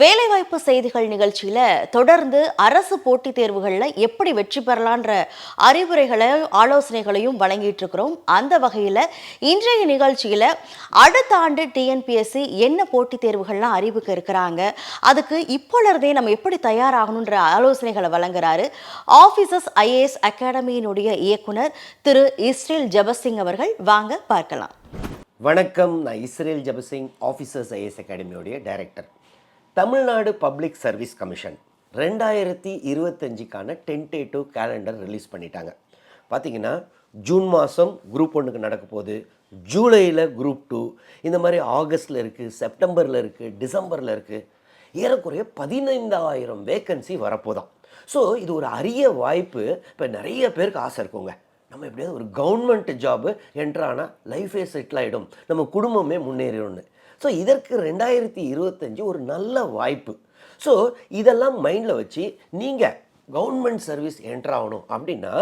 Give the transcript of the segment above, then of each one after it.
வேலைவாய்ப்பு செய்திகள் நிகழ்ச்சியில தொடர்ந்து அரசு போட்டித் தேர்வுகள்ல எப்படி வெற்றி பெறலான்ற அறிவுரைகளையும் ஆலோசனைகளையும் வழங்கிட்டு இருக்கிறோம் அந்த வகையில இன்றைய நிகழ்ச்சியில அடுத்த ஆண்டு டிஎன்பிஎஸ்சி என்ன போட்டித் தேர்வுகள்லாம் அறிவிக்க இருக்கிறாங்க அதுக்கு இப்போலருந்தே நம்ம எப்படி தயாராகணுன்ற ஆலோசனைகளை வழங்குறாரு ஆஃபீஸர்ஸ் ஐஏஎஸ் அகாடமியினுடைய இயக்குனர் திரு இஸ்ரேல் ஜபசிங் அவர்கள். வாங்க பார்க்கலாம். வணக்கம். நான் Israel Jebasingh officers IAS அகாடமியோடைய director. Tamil Nadu public service commission ரெண்டாயிரத்தி இருபத்தஞ்சிக்கான டென்டேட்டிவ் கேலண்டர் ரிலீஸ் பண்ணிட்டாங்க. பார்த்தீங்கன்னா ஜூன் மாதம் குரூப் ஒன்றுக்கு நடக்க போகுது. ஜூலையில் குரூப் டூ இந்த மாதிரி ஆகஸ்டில் இருக்குது செப்டம்பரில் இருக்குது டிசம்பரில் இருக்குது ஏறக்குறைய பதினைந்தாயிரம் வேக்கன்சி வரப்போதான். ஸோ இது ஒரு அரிய வாய்ப்பு. இப்போ நிறைய பேருக்கு ஆசை இருக்குங்க. நம்ம எப்படியாவது ஒரு கவர்மெண்ட் ஜாபு என்ட்ரானா லைஃபே செட்டில் ஆகிடும் நம்ம குடும்பமே முன்னேறிடும்னு. ஸோ இதற்கு ரெண்டாயிரத்தி இருபத்தஞ்சி ஒரு நல்ல வாய்ப்பு. ஸோ இதெல்லாம் மைண்டில் வச்சு நீங்கள் கவர்மெண்ட் சர்வீஸ் என்ட்ரு ஆகணும் அப்படின்னா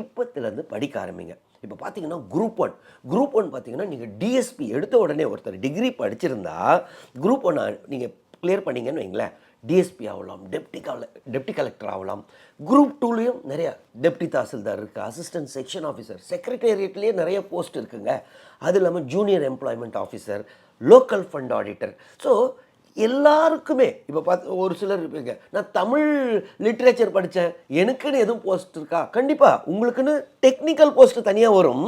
இப்போத்துலேருந்து படிக்க ஆரம்பிங்க. இப்போ பார்த்தீங்கன்னா குரூப் ஒன் குரூப் ஒன் பார்த்தீங்கன்னா நீங்கள் டிஎஸ்பி எடுத்த உடனே ஒருத்தர் டிகிரி படிச்சிருந்தா குரூப் ஒன் நீங்கள் கிளியர் பண்ணீங்கன்னு வைங்களேன். டிஎஸ்பி ஆகலாம் டெப்டி கல டெப்டி கலெக்டர் ஆகலாம். குரூப் டூலேயும் நிறைய டெப்டி தாசில்தார் இருக்குது அசிஸ்டன்ட் செக்ஷன் ஆஃபீஸர் செக்ரட்டேரியட்லேயே நிறைய போஸ்ட் இருக்குங்க. அது இல்லாமல் junior employment officer local fund auditor so எல்லாருக்குமே இப்போ பார்த்து ஒரு சிலர் இருப்பீங்க நான் தமிழ் லிட்ரேச்சர் படித்தேன் எனக்குன்னு எதுவும் போஸ்ட் இருக்கா? கண்டிப்பாக உங்களுக்குன்னு டெக்னிக்கல் போஸ்ட்டு தனியாக வரும்.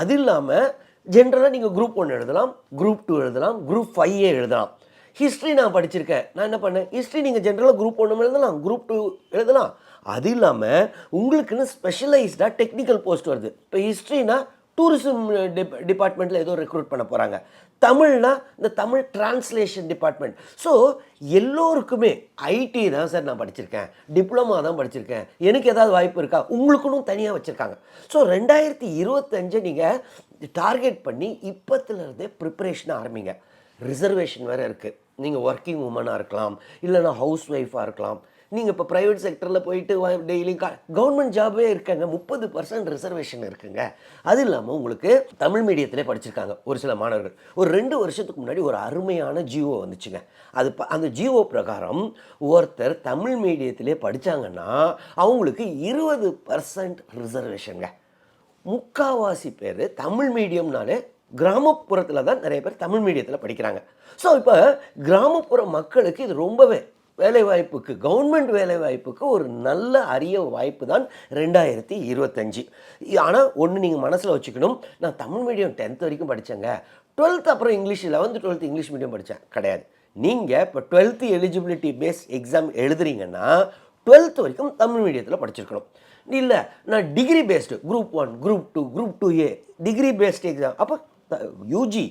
அது இல்லாமல் ஜென்ரலாக நீங்கள் குரூப் ஒன் எழுதலாம் குரூப் டூ எழுதலாம் குரூப் ஃபைவே எழுதலாம். ஹிஸ்ட்ரி நான் படிச்சிருக்கேன் நான் என்ன பண்ணேன்? ஹிஸ்ட்ரி நீங்கள் ஜென்ரலாக குரூப் ஒன்று எழுதலாம் குரூப் டூ எழுதலாம். அது இல்லாமல் உங்களுக்குன்னு ஸ்பெஷலைஸ்டாக டெக்னிக்கல் போஸ்ட் வருது. இப்போ ஹிஸ்ட்ரினா டூரிசம் டிப் டிபார்ட்மெண்ட்டில் ஏதோ ரெக்ரூட் பண்ண போகிறாங்க தமிழ்னா இந்த தமிழ் டிரான்ஸ்லேஷன் டிபார்ட்மெண்ட் ஸோ எல்லோருக்குமே ஐடி தான் சார் நான் படிச்சிருக்கேன். டிப்ளமா தான் படிச்சிருக்கேன். எனக்கு ஏதாவது வாய்ப்பு இருக்கா? உங்களுக்குன்னு தனியாக வச்சுருக்காங்க. ஸோ ரெண்டாயிரத்தி இருபத்தஞ்சை நீங்கள் டார்கெட் பண்ணி இப்போத்துலேருந்தே ப்ரிப்பரேஷன் ஆரம்பிங்க. ரிசர்வேஷன் வேறு இருக்குது நீங்கள் ஒர்க்கிங் உமனாக இருக்கலாம். இல்லைனா ஹவுஸ் ஒய்ஃபாக இருக்கலாம். நீங்கள் இப்போ ப்ரைவேட் செக்டரில் போயிட்டு டெய்லி கவர்மெண்ட் ஜாபே இருக்காங்க. முப்பது பர்சன்ட் ரிசர்வேஷன் இருக்குங்க. அது இல்லாமல் உங்களுக்கு தமிழ் மீடியத்திலே படிச்சிருக்காங்க ஒரு சில மாணவர்கள். ஒரு ரெண்டு வருஷத்துக்கு முன்னாடி ஒரு அருமையான ஜிஓ வந்துச்சுங்க. அது ப- அந்த ஜிஓ பிரகாரம் ஒருத்தர் தமிழ் மீடியத்திலே படித்தாங்கன்னா அவங்களுக்கு இருபது பர்சன்ட் ரிசர்வேஷனுங்க முக்காவாசி பேர் தமிழ் மீடியம்னாலே கிராமப்புறத்தில் தான் நிறைய பேர் தமிழ் மீடியத்தில் படிக்கிறாங்க. ஸோ இப்போ கிராமப்புற மக்களுக்கு இது ரொம்பவே வேலைவாய்ப்புக்கு கவர்மெண்ட் வேலைவாய்ப்புக்கு ஒரு நல்ல அரிய வாய்ப்பு தான் ரெண்டாயிரத்தி இருபத்தஞ்சி. ஆனால் ஒன்று நீங்கள் மனசில் வச்சுக்கணும். நான் தமிழ் மீடியம் டென்த் வரைக்கும் படித்தேங்க டுவெல்த் அப்புறம் English eleventh twelfth English medium படித்தேன் கிடையாது. நீங்கள் இப்போ டுவெல்த்து எலிஜிபிலிட்டி பேஸ் எக்ஸாம் எழுதுறீங்கன்னா டுவெல்த் வரைக்கும் தமிழ் மீடியத்தில் படிச்சிருக்கணும். இல்லை நான் degree based group one group two group two A degree based exam அப்போ யூஜி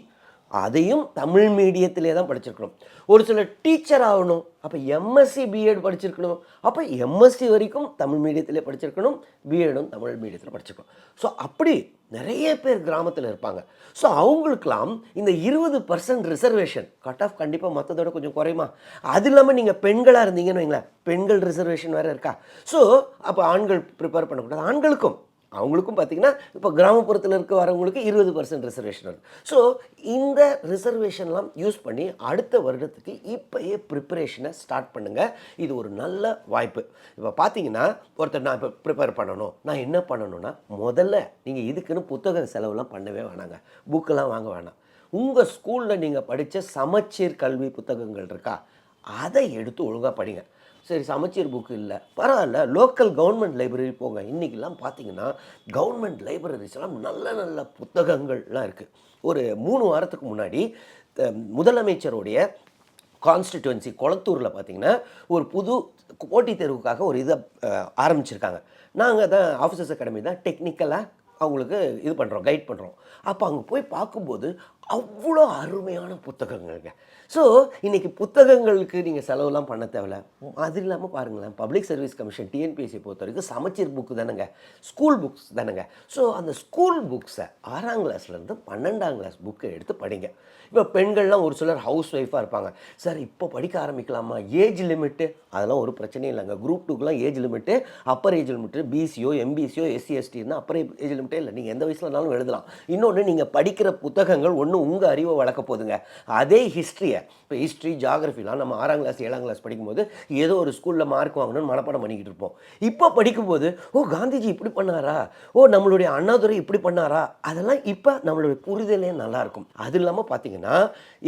அதையும் தமிழ் மீடியத்திலே தான் படிச்சிருக்கணும். ஒரு சில டீச்சர் ஆகணும் அப்போ எம்எஸ்சி பிஎட் படிச்சிருக்கணும் அப்போ எம்எஸ்சி வரைக்கும் தமிழ் மீடியத்திலே படிச்சிருக்கணும் பிஎடும் தமிழ் மீடியத்தில் படிச்சிருக்கணும். ஸோ அப்படி நிறைய பேர் கிராமத்தில் இருப்பாங்க. ஸோ அவங்களுக்கெல்லாம் இந்த இருபது பர்சன்ட் ரிசர்வேஷன் கட் ஆஃப் கண்டிப்பாக மற்றதோட கொஞ்சம் குறையுமா? அது இல்லாமல் நீங்கள் பெண்களாக இருந்தீங்கன்னு வைங்களேன் பெண்கள் ரிசர்வேஷன் வேறு இருக்கா? ஸோ அப்போ ஆண்கள் ப்ரிப்பேர் பண்ணக்கூடாது. ஆண்களுக்கும் அவங்களுக்கும் பார்த்தீங்கன்னா இப்போ கிராமப்புறத்தில் இருக்க வரவங்களுக்கு இருபது பர்சன்ட் ரிசர்வேஷன் இருக்குது ஸோ இந்த ரிசர்வேஷன்லாம் யூஸ் பண்ணி அடுத்த வருடத்துக்கு இப்போயே ப்ரிப்பரேஷனை ஸ்டார்ட் பண்ணுங்கள் இது ஒரு நல்ல வாய்ப்பு. இப்போ பார்த்தீங்கன்னா ஒருத்தர் நான் இப்போ ப்ரிப்பேர் பண்ணணும். நான் என்ன பண்ணணும்னா முதல்ல நீங்கள் இதுக்குன்னு புத்தக செலவுலாம் பண்ணவே வேணாங்க. புக்கெல்லாம் வாங்க வேணாம். உங்கள் ஸ்கூலில் நீங்கள் படித்த சமச்சீர் கல்வி புத்தகங்கள் இருக்கா? அதை எடுத்து ஒழுங்காக படிங்க. சரி சமச்சீர் புக்கு இல்லை. பரவாயில்ல லோக்கல் கவர்மெண்ட் லைப்ரரி போங்க. இன்றைக்கெல்லாம் பார்த்தீங்கன்னா கவர்மெண்ட் லைப்ரரிஸ் எல்லாம் நல்ல நல்ல புத்தகங்கள்லாம் இருக்குது ஒரு மூணு வாரத்துக்கு முன்னாடி த- முதலமைச்சருடைய கான்ஸ்டிடுவன்சி குளத்தூரில் பார்த்தீங்கன்னா ஒரு புது போட்டித் தேர்வுக்காக ஒரு இதை ஆரம்பிச்சிருக்காங்க. நாங்கள் தான் ஆஃபீஸர்ஸ் அகாடமி தான் டெக்னிக்கலாக அவங்களுக்கு இது பண்ணுறோம் கைட் பண்ணுறோம் அப்போ அங்கே போய் பார்க்கும்போது அவ்வளோ அருமையான புத்தகங்கள்ங்க ஸோ இன்றைக்கி புத்தகங்களுக்கு நீங்கள் செலவுலாம் பண்ண தேவையில்ல. அது இல்லாமல் பாருங்களேன் பப்ளிக் சர்வீஸ் கமிஷன் டிஎன்பிஎஸ்சி பொறுத்த வரைக்கும் சமச்சீர் புக்கு தானேங்க. ஸ்கூல் புக்ஸ் தானேங்க. ஸோ அந்த ஸ்கூல் புக்ஸை ஆறாம் கிளாஸ்லேருந்து பன்னெண்டாம் கிளாஸ் புக்கை எடுத்து படிங்க. இப்போ பெண்கள்லாம் ஒரு சிலர் ஹவுஸ் ஒய்ஃபாக இருப்பாங்க. சார் இப்போ படிக்க ஆரம்பிக்கலாமா? ஏஜ் லிமிட்டு அதெல்லாம் ஒரு பிரச்சனையும் இல்லைங்க. Group டூக்கெலாம் age limit upper age limit physio எம்பிசியோ எஸ்சி எஸ்டி இருந்தால் அப்பர் ஏஜ் லிமிட்டே இல்லை. நீங்கள் எந்த வயசுலனாலும் எழுதலாம். இன்னொன்று நீங்கள் படிக்கிற புத்தகங்கள் ஒன்று ஒன்று உங்கள் அறிவை வளர்க்க போதுங்க. அதே ஹிஸ்ட்ரியை இப்போ ஹிஸ்ட்ரி ஜாகிரஃபிலாம் நம்ம ஆறாம் கிளாஸ் ஏழாம் கிளாஸ் படிக்கும்போது ஏதோ ஒரு ஸ்கூலில் மார்க் வாங்கணும்னு மனப்பாடம் பண்ணிக்கிட்டு இருப்போம். இப்போ படிக்கும்போது ஓ காந்திஜி இப்படி பண்ணாரா? ஓ நம்மளுடைய அண்ணாதுரை இப்படி பண்ணாரா? அதெல்லாம் இப்போ நம்மளுடைய புரிதலே நல்லா இருக்கும். அது இல்லாமல் பார்த்தீங்கன்னா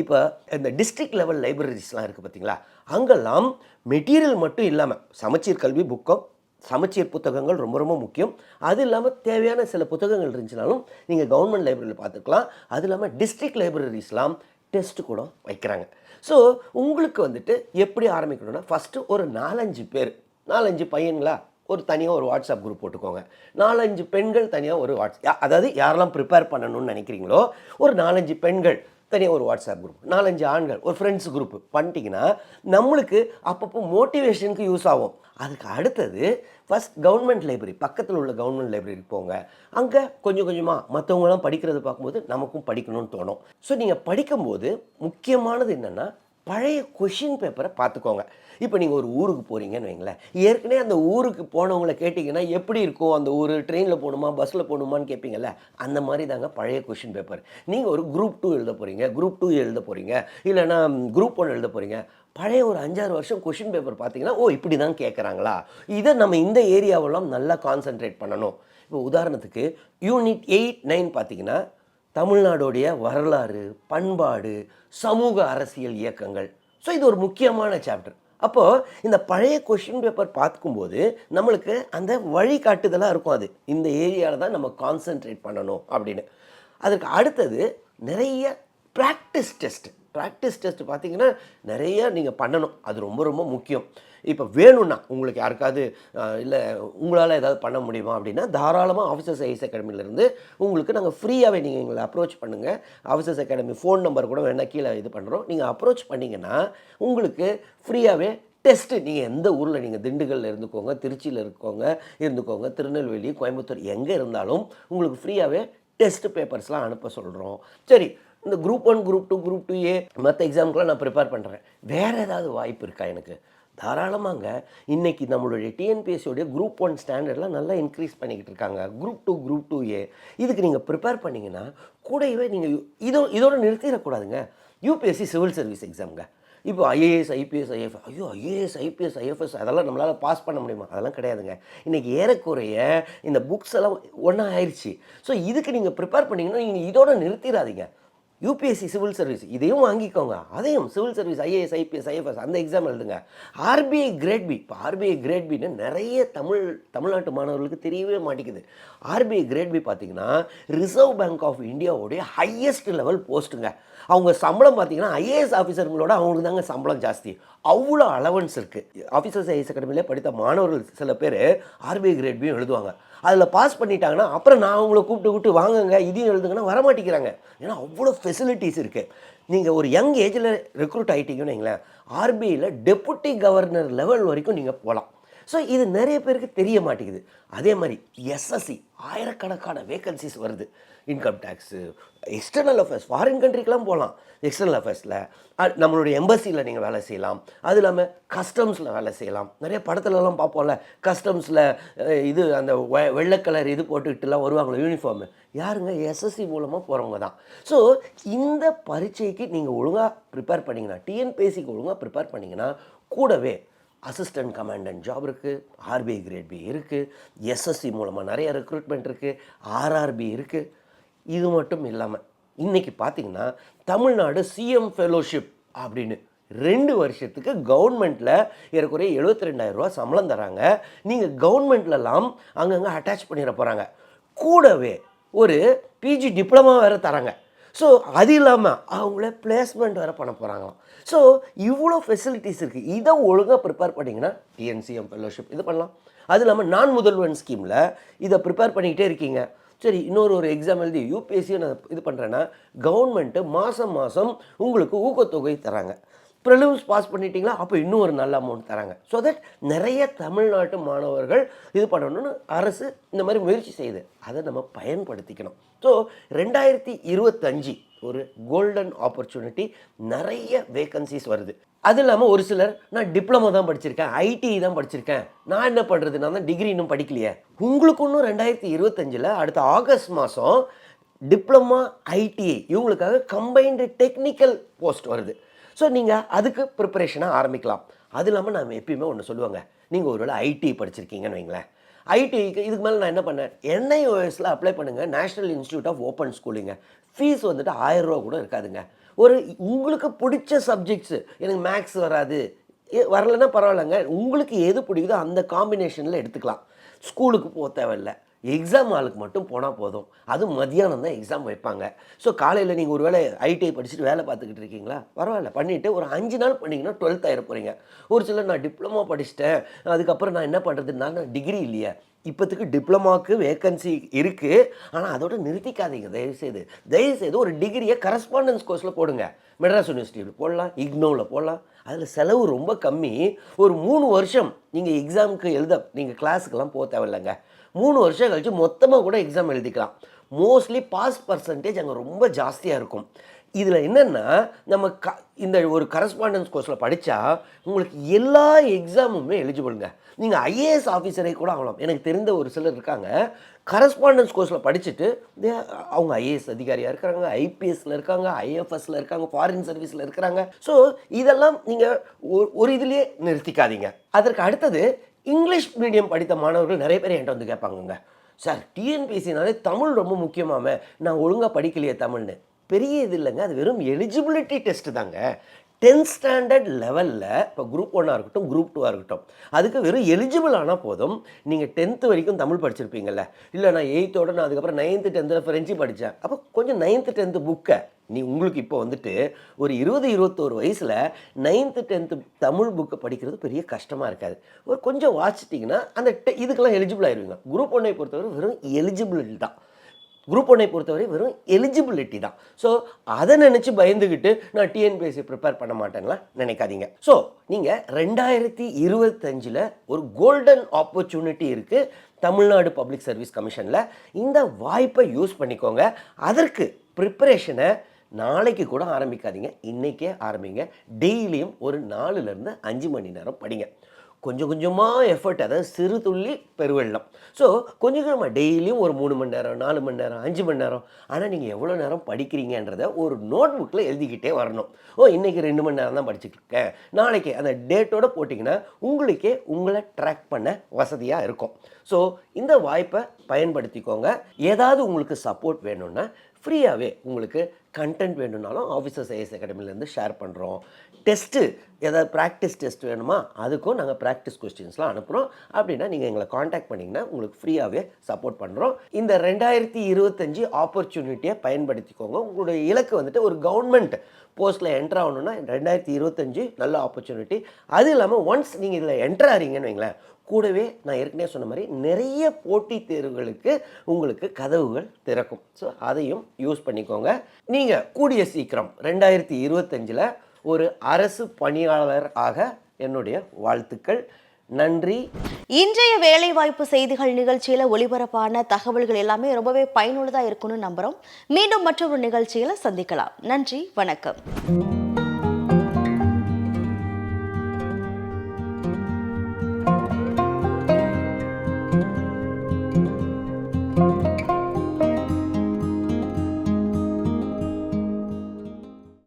இப்போ இந்த டிஸ்ட்ரிக்ட் லெவல் லைப்ரரிஸ்லாம் இருக்குது பார்த்தீங்களா அங்கெல்லாம் மெட்டீரியல் மட்டும் இல்லாமல் சமச்சீர் கல்வி புக்கம் சமச்சீர் புத்தகங்கள் ரொம்ப ரொம்ப முக்கியம். அது இல்லாமல் தேவையான சில புத்தகங்கள் இருந்துச்சுனாலும் நீங்கள் கவர்மெண்ட் லைப்ரரியில் பார்த்துக்கலாம். அது இல்லாமல் டிஸ்ட்ரிக்ட் லைப்ரரிஸ்லாம் டெஸ்ட் கூட வைக்கிறாங்க. ஸோ உங்களுக்கு வந்துட்டு எப்படி ஆரம்பிக்கணும்னா ஃபஸ்ட்டு ஒரு நாலஞ்சு பேர் நாலஞ்சு பையன்களா ஒரு தனியாக ஒரு வாட்ஸ்அப் குரூப் போட்டுக்கோங்க. நாலஞ்சு பெண்கள் தனியாக ஒரு வாட்ஸ் யா- அதாவது யாரெல்லாம் ப்ரிப்பேர் பண்ணணும்னு நினைக்கிறீங்களோ ஒரு நாலஞ்சு பெண்கள் தனியாக ஒரு வாட்ஸ்அப் குரூப் நாலஞ்சு ஆண்கள் ஒரு ஃப்ரெண்ட்ஸ் குரூப் பண்ணிட்டீங்கன்னா நம்மளுக்கு அப்பப்போ மோட்டிவேஷனுக்கு யூஸ் ஆகும். அதுக்கு அடுத்தது ஃபஸ்ட் கவர்மெண்ட் லைப்ரரி பக்கத்தில் உள்ள கவர்மெண்ட் லைப்ரரிக்கு போங்க. அங்கே கொஞ்சம் கொஞ்சமாக மற்றவங்களாம் படிக்கிறத பார்க்கும்போது நமக்கும் படிக்கணும்னு தோணும். ஸோ நீங்கள் படிக்கும்போது முக்கியமானது என்னென்னா பழைய கொஷின் பேப்பரை பார்த்துக்கோங்க. இப்போ நீங்கள் ஒரு ஊருக்கு போகிறீங்கன்னு வைங்களேன். ஏற்கனவே அந்த ஊருக்கு போனவங்கள கேட்டிங்கன்னா எப்படி இருக்கும்? அந்த ஊர் ட்ரெயினில் போகணுமா? பஸ்ஸில் போகணுமான்னு கேட்பீங்கல்ல அந்த மாதிரி தாங்க பழைய கொஷின் பேப்பர் நீங்கள் ஒரு குரூப் டூ எழுத போகிறீங்க குரூப் டூ எழுத போகிறீங்க இல்லைன்னா குரூப் ஒன் எழுத போகிறீங்க பழைய ஒரு அஞ்சாறு வருஷம் கொஷின் பேப்பர் பார்த்தீங்கன்னா ஓ இப்படி தான் கேட்குறாங்களா இதை நம்ம இந்த ஏரியாவெல்லாம் நல்லா கான்சென்ட்ரேட் பண்ணணும். இப்போ உதாரணத்துக்கு யூனிட் எயிட் நைன் பார்த்தீங்கன்னா தமிழ்நாடோடைய வரலாறு பண்பாடு சமூக அரசியல் இயக்கங்கள். ஸோ இது ஒரு முக்கியமான சாப்டர் அப்போது இந்த பழைய கொஷின் பேப்பர் பார்க்கும்போது நம்மளுக்கு அந்த வழிகாட்டுதலாக இருக்கும் அது. இந்த ஏரியாவில் தான் நம்ம கான்சென்ட்ரேட் பண்ணணும் அப்படின்னு. அதுக்கு அடுத்தது நிறைய ப்ராக்டிஸ் டெஸ்ட் ப்ராக்டிஸ் டெஸ்ட் பார்த்தீங்கன்னா நிறைய நீங்கள் பண்ணணும். அது ரொம்ப ரொம்ப முக்கியம். இப்போ வேணும்னா உங்களுக்கு யாருக்காவது இல்லை உங்களால் ஏதாவது பண்ண முடியுமா அப்படின்னா தாராளமாக ஆஃபீஸர்ஸ் ஐஎஸ் அகாடமிலேருந்து உங்களுக்கு நாங்கள் ஃப்ரீயாகவே நீங்கள் எங்களை அப்ரோச் பண்ணுங்கள் ஆஃபீஸர்ஸ் அகாடமி ஃபோன் நம்பர் கூட வேணால் கீழே இது பண்ணுறோம் நீங்கள் அப்ரோச் பண்ணிங்கன்னா உங்களுக்கு ஃப்ரீயாகவே டெஸ்ட்டு நீங்கள் எந்த ஊரில் நீங்கள் திண்டுக்கல்ல இருந்துக்கோங்க திருச்சியில் இருக்கோங்க இருந்துக்கோங்க திருநெல்வேலி கோயம்புத்தூர் எங்கே இருந்தாலும் உங்களுக்கு ஃப்ரீயாகவே டெஸ்ட் பேப்பர்ஸ்லாம் அனுப்ப சொல்கிறோம் சரி இந்த group one group two group two A மற்ற எக்ஸாமுக்குலாம் நான் ப்ரிப்பேர் பண்ணுறேன் வேறு ஏதாவது வாய்ப்பு இருக்கா எனக்கு? தாராளமாங்க. இன்றைக்கி நம்மளுடைய டிஎன்பிஎஸ்சியோடைய குரூப் ஒன் ஸ்டாண்டர்ட்லாம் நல்லா இன்க்ரீஸ் பண்ணிக்கிட்டு இருக்காங்க. Group two group two A. இதுக்கு நீங்கள் ப்ரிப்பேர் பண்ணீங்கன்னா கூடவே நீங்கள் இதோ இதோட நிறுத்திடக்கூடாதுங்க. யூபிஎஸ்சி சிவில் சர்வீஸ் எக்ஸாமுங்க இப்போ ஐஏஎஸ் ஐபிஎஸ் ஐஎஃப் ஐயோ ஐஏஎஸ் ஐபிஎஸ் ஐஎஃப்எஸ் அதெல்லாம் நம்மளால் பாஸ் பண்ண முடியுமா? அதெல்லாம் கிடையாதுங்க. இன்றைக்கி ஏறக்குறைய இந்த புக்ஸ் எல்லாம் ஒன்றா ஆயிடுச்சு ஸோ இதுக்கு நீங்கள் ப்ரிப்பேர் பண்ணிங்கன்னா நீங்கள் இதோட நிறுத்திடாதீங்க. யூபிஎஸ்சி சிவில் சர்வீஸ் இதையும் வாங்கிக்கோங்க. அதையும் civil service IAS IPS IFS அந்த எக்ஸாம் எழுதுங்க. ஆர்பிஐ கிரேட் பி இப்போ ஆர்பிஐ கிரேட் பின்னு நிறைய தமிழ் தமிழ்நாட்டு மாணவர்களுக்கு தெரியவே மாட்டேங்குது. ஆர்பிஐ கிரேட் பி பார்த்தீங்கன்னா ரிசர்வ் பேங்க் ஆஃப் இந்தியாவுடைய ஹையஸ்ட் லெவல் போஸ்ட்டுங்க அவங்க சம்பளம் பார்த்தீங்கன்னா ஐஏஎஸ் ஆஃபீஸருங்களோட அவங்களுக்கு தாங்க சம்பளம் ஜாஸ்தி. அவ்வளோ அலவன்ஸ் இருக்குது ஆஃபீஸர்ஸ் ஐஏஎஸ் அகாடமியிலே படித்த மாணவர்கள் சில பேர் ஆர்பிஐ கிரேட் பியும் எழுதுவாங்க. அதில் பாஸ் பண்ணிட்டாங்கன்னா அப்புறம் நான் அவங்கள கூப்பிட்டு கூப்பிட்டு வாங்குங்க இதையும் எழுதுங்கன்னா வரமாட்டேங்கிறாங்க ஏன்னா அவ்வளோ ஃபெசிலிட்டிஸ் இருக்குது நீங்கள் ஒரு யங் ஏஜில் ரெக்ரூட் ஆகிட்டீங்கன்னு வைங்களேன் ஆர்பிஐயில் டெபுட்டி கவர்னர் லெவல் வரைக்கும் நீங்கள் போகலாம் ஸோ இது நிறைய பேருக்கு தெரிய மாட்டேங்குது. அதே மாதிரி எஸ்எஸ்சி ஆயிரக்கணக்கான வேகன்சிஸ் வருது. Income tax external affairs foreign கண்ட்ரிக்கெலாம் போகலாம். எக்ஸ்டர்னல் அஃபேர்ஸில் நம்மளுடைய எம்பசியில் நீங்கள் வேலை செய்யலாம். அது இல்லாமல் கஸ்டம்ஸில் வேலை செய்யலாம். நிறைய படத்துலலாம் பார்ப்போம்ல கஸ்டம்ஸில் இது அந்த வெ- வெள்ளை கலர் இது போட்டுக்கிட்டுலாம் வருவாங்களே யூனிஃபார்மு யாருங்க? எஸ்எஸ்சி மூலமாக போகிறவங்க தான். ஸோ இந்த பரீட்சைக்கு நீங்கள் ஒழுங்காக ப்ரிப்பேர் பண்ணிங்கன்னா டிஎன்பிஎஸ்சிக்கு ஒழுங்காக ப்ரிப்பேர் பண்ணிங்கன்னா கூடவே அசிஸ்டன்ட் கமாண்டன்ட் ஜாப் இருக்குது ஆர்பிஐ கிரேட் பி இருக்குது எஸ்எஸ்சி மூலமாக நிறைய ரெக்ரூட்மெண்ட் இருக்குது ஆர்ஆர்பி இருக்குது இது மட்டும் இல்லாமல் இன்றைக்கி பார்த்தீங்கன்னா தமிழ்நாடு சிஎம் ஃபெலோஷிப் அப்படின்னு ரெண்டு வருஷத்துக்கு கவர்மெண்ட்டில் ஏறக்குறைய எழுபத்தி ரெண்டாயிரரூவா சம்பளம் தராங்க. நீங்கள் கவர்மெண்ட்லலாம் அங்கங்கே அட்டாச் பண்ணிட போகிறாங்க கூடவே ஒரு பிஜி டிப்ளமா வேறு தராங்க. ஸோ அது இல்லாமல் அவங்கள பிளேஸ்மெண்ட் வேறு பண்ண போகிறாங்களாம் ஸோ இவ்வளோ ஃபெசிலிட்டிஸ் இருக்குது இதை ஒழுங்காக ப்ரிப்பேர் பண்ணிங்கன்னா டிஎன்சிஎம் ஃபெலோஷிப் இது பண்ணலாம். அது இல்லாமல் நான் முதல்வன் ஸ்கீமில் இதை ப்ரிப்பேர் பண்ணிக்கிட்டே இருக்கீங்க. சரி இன்னொரு ஒரு எக்ஸாம் எழுதி யூபிஎஸ்சியை நான் இது பண்ணுறேன்னா கவர்மெண்ட்டு மாதம் மாதம் உங்களுக்கு ஊக்கத்தொகை தராங்க. ப்ரிலிம்ஸ் பாஸ் பண்ணிட்டீங்களா? அப்போ இன்னும் ஒரு நல்ல அமௌண்ட் தராங்க. ஸோ தட் நிறைய தமிழ்நாட்டு மாணவர்கள் இது பண்ணணும்னு அரசு இந்த மாதிரி முயற்சி செய்யுது. அதை நம்ம பயன்படுத்திக்கணும். ஸோ ரெண்டாயிரத்தி இருபத்தஞ்சி ஒரு கோல்டன் ஆப்பர்ச்சுனிட்டி நிறைய வேகன்சிஸ் வருது. அது இல்லாமல் ஒரு சிலர் நான் டிப்ளமோ தான் படிச்சிருக்கேன் ஐடி தான் படிச்சிருக்கேன். நான் என்ன பண்ணுறது நான் தான் டிகிரி இன்னும் படிக்கலையே. உங்களுக்கு இன்னும் ரெண்டாயிரத்தி இருபத்தஞ்சில் அடுத்த ஆகஸ்ட் மாதம் டிப்ளமா ஐடிஐ இவங்களுக்காக கம்பைன்டு டெக்னிக்கல் போஸ்ட் வருது. ஸோ நீங்கள் அதுக்கு ப்ரிப்பரேஷனாக ஆரம்பிக்கலாம். அது இல்லாமல் நான் எப்பயுமே ஒன்று சொல்லுவாங்க நீங்கள் ஒருவேளை ஐடி படிச்சிருக்கீங்கன்னு வைங்களேன். ஐடிஐக்கு இதுக்கு மேலே நான் என்ன பண்ணேன்? என்ஐஓஎஸில் அப்ளை பண்ணுங்கள் நேஷனல் இன்ஸ்டியூட் ஆஃப் ஓப்பன் ஸ்கூலிங்க ஃபீஸ் வந்துட்டு ஆயிரம் ரூபா கூட இருக்காதுங்க. ஒரு உங்களுக்கு பிடிச்ச சப்ஜெக்ட்ஸு எனக்கு மேக்ஸ் வராது. வரலன்னா வரலைன்னா பரவாயில்லைங்க. உங்களுக்கு எது பிடிக்குதோ அந்த காம்பினேஷனில் எடுத்துக்கலாம். ஸ்கூலுக்கு போக தேவையில்ல. எக்ஸாம் ஆளுக்கு மட்டும் போனால் போதும். அதுவும் மதியானம் தான் எக்ஸாம் வைப்பாங்க. ஸோ காலையில் நீங்கள் ஒரு வேளை ஐடிஐ படிச்சுட்டு வேலை பார்த்துக்கிட்டு இருக்கீங்களா? பரவாயில்ல. பண்ணிவிட்டு ஒரு அஞ்சு நாள் பண்ணிங்கன்னா டுவெல்த் ஆயிர போகிறீங்க ஒரு சிலர் நான் டிப்ளமோ படிச்சிட்டேன். அதுக்கப்புறம் நான் என்ன பண்ணுறதுனால நான் டிகிரி இல்லையே. இப்போத்துக்கு டிப்ளமாவுக்கு வேக்கன்சி இருக்குது ஆனால் அதோட நிறுத்திக்காதீங்க தயவுசெய்து. தயவுசெய்து ஒரு டிகிரியை கரஸ்பாண்டன்ஸ் கோர்ஸில் போடுங்க. மெட்ராஸ் யூனிவர்சிட்டியில் போடலாம் இக்னோவில் போடலாம். அதில் செலவு ரொம்ப கம்மி. ஒரு மூணு வருஷம் நீங்கள் எக்ஸாமுக்கு எழுத நீங்கள் கிளாஸுக்கெல்லாம் போக தேவையில்லைங்க. மூணு வருஷம் கழித்து மொத்தமாக கூட எக்ஸாம் எழுதிக்கலாம். மோஸ்ட்லி பாஸ் பர்சன்டேஜ் அங்கே ரொம்ப ஜாஸ்தியாக இருக்கும். இதில் என்னென்னா நம்ம க இந்த ஒரு கரஸ்பாண்டன்ஸ் கோர்ஸில் படித்தா உங்களுக்கு எல்லா எக்ஸாமுமே எலிஜிபிளுங்க நீங்கள் ஐஏஎஸ் ஆஃபீஸரை கூட ஆகலாம். எனக்கு தெரிந்த ஒரு சிலர் இருக்காங்க. கரஸ்பாண்டன்ஸ் கோர்ஸில் படிச்சுட்டு அவங்க ஐஏஎஸ் அதிகாரியாக இருக்கிறாங்க ஐபிஎஸ்ல இருக்காங்க ஐஎஃப்எஸ்ல இருக்காங்க ஃபாரின் சர்வீஸில் இருக்கிறாங்க ஸோ இதெல்லாம் நீங்கள் ஒரு இதுலேயே நிறுத்திக்காதீங்க. அதற்கு அடுத்தது இங்கிலீஷ் மீடியம் படித்த மாணவர்கள் நிறைய பேர் என்கிட்ட வந்து கேட்பாங்கங்க. சார் டிஎன்பிஎஸ்சினாலே தமிழ் ரொம்ப முக்கியமாமே. நான் ஒழுங்காக படிக்கலையே தமிழ்னு. பெரிய இது இல்லைங்க. அது வெறும் எலிஜிபிலிட்டி டெஸ்ட்டு தாங்க. டென்த் ஸ்டாண்டர்ட் லெவலில் இப்போ குரூப் ஒன்னாக இருக்கட்டும் குரூப் டூவாக இருக்கட்டும் அதுக்கு வெறும் எலிஜிபிள் ஆனால் போதும் நீங்கள் டென்த்து வரைக்கும் தமிழ் படிச்சிருப்பீங்கல்ல. இல்லை நான் எயித்தோட நான் அதுக்கப்புறம் நைன்த்து டென்த்தில் ஃப்ரெஞ்சு படித்தேன் அப்போ கொஞ்சம் நைன்த்து டென்த்து புக்கை நீ உங்களுக்கு இப்போ வந்துட்டு ஒரு இருபது இருபத்தோரு வயசில் நைன்த்து டென்த்து தமிழ் புக்கை படிக்கிறது பெரிய கஷ்டமாக இருக்காது. ஒரு கொஞ்சம் வாசிட்டிங்கன்னா அந்த இதுக்கெல்லாம் எலிஜிபிள் ஆயிடுவீங்க குரூப் ஒன்னை பொறுத்தவரை வெறும் எலிஜிபிள் தான். குரூப் ஒன்னை பொறுத்தவரை வெறும் எலிஜிபிலிட்டி தான். ஸோ அதை நினச்சி பயந்துக்கிட்டு நான் டிஎன்பிஎஸ்சி ப்ரிப்பேர் பண்ண மாட்டேன்லாம் நினைக்காதீங்க. ஸோ நீங்கள் ரெண்டாயிரத்தி இருபத்தஞ்சில் ஒரு கோல்டன் ஆப்பர்ச்சுனிட்டி இருக்குது தமிழ்நாடு பப்ளிக் சர்வீஸ் கமிஷனில் இந்த வாய்ப்பை யூஸ் பண்ணிக்கோங்க. அதற்கு ப்ரிப்பரேஷனை நாளைக்கு கூட ஆரம்பிக்காதீங்க. இன்றைக்கே ஆரம்பிங்க. டெய்லியும் ஒரு நாலுலேருந்து அஞ்சு மணி நேரம் படிங்க. கொஞ்சம் கொஞ்சமாக எஃபர்ட் அதாவது சிறு துள்ளி பெருவெள்ளம். ஸோ கொஞ்சம் கொஞ்சமாக டெய்லியும் ஒரு மூணு மணி நேரம் நாலு மணி நேரம் அஞ்சு மணி நேரம். ஆனால் நீங்கள் எவ்வளோ நேரம் படிக்கிறீங்கன்றத ஒரு நோட் புக்கில் எழுதிக்கிட்டே வரணும். ஓ இன்றைக்கி ரெண்டு மணி நேரம் தான் படிச்சுட்டு இருக்கேன் நாளைக்கு அந்த டேட்டோடு போட்டிங்கன்னா உங்களுக்கே உங்களை ட்ராக் பண்ண வசதியாக இருக்கும். ஸோ இந்த வாய்ப்பை பயன்படுத்திக்கோங்க. ஏதாவது உங்களுக்கு சப்போர்ட் வேணும்னா ஃப்ரீயாகவே உங்களுக்கு கண்டென்ட் வேணும்னாலும் ஆஃபீஸர்ஸ் ஐஎஸ் அகாடமிலேருந்து ஷேர் பண்ணுறோம் டெஸ்ட்டு ஏதாவது ப்ராக்டிஸ் டெஸ்ட் வேணுமா? அதுக்கும் நாங்கள் ப்ராக்டிஸ் கொஸ்டின்ஸ்லாம் அனுப்புகிறோம் அப்படின்னா நீங்கள் எங்களை காண்டாக்ட் பண்ணிங்கன்னா உங்களுக்கு ஃப்ரீயாகவே சப்போர்ட் பண்ணுறோம் இந்த ரெண்டாயிரத்தி இருபத்தஞ்சி ஆப்பர்ச்சுனிட்டியை பயன்படுத்திக்கோங்க. உங்களுடைய இலக்கு வந்துட்டு ஒரு கவர்மெண்ட் போஸ்ட்டில் என்டர் ஆகணும்னா ரெண்டாயிரத்தி இருபத்தஞ்சி நல்ல ஆப்பர்ச்சுனிட்டி அது இல்லாமல் ஒன்ஸ் நீங்கள் இதில் என்டர் ஆகிறீங்கன்னு வைங்களேன் கூடவே நான் ஏற்கனவே சொன்ன மாதிரி நிறைய போட்டித் தேர்வுகளுக்கு உங்களுக்கு கதவுகள் திறக்கும். ஸோ அதையும் யூஸ் பண்ணிக்கோங்க. நீங்கள் கூடிய சீக்கிரம் ரெண்டாயிரத்தி இருபத்தஞ்சில் ஒரு அரசு பணியாளர் ஆக என்னுடைய வாழ்த்துக்கள். நன்றி. இன்றைய வேலைவாய்ப்பு செய்திகள் நிகழ்ச்சியில் ஒளிபரப்பான தகவல்கள் எல்லாமே ரொம்பவே பயனுள்ளதாக இருக்கும்னு நம்புகிறோம் மீண்டும் மற்றொரு நிகழ்ச்சியில் சந்திக்கலாம். நன்றி வணக்கம்.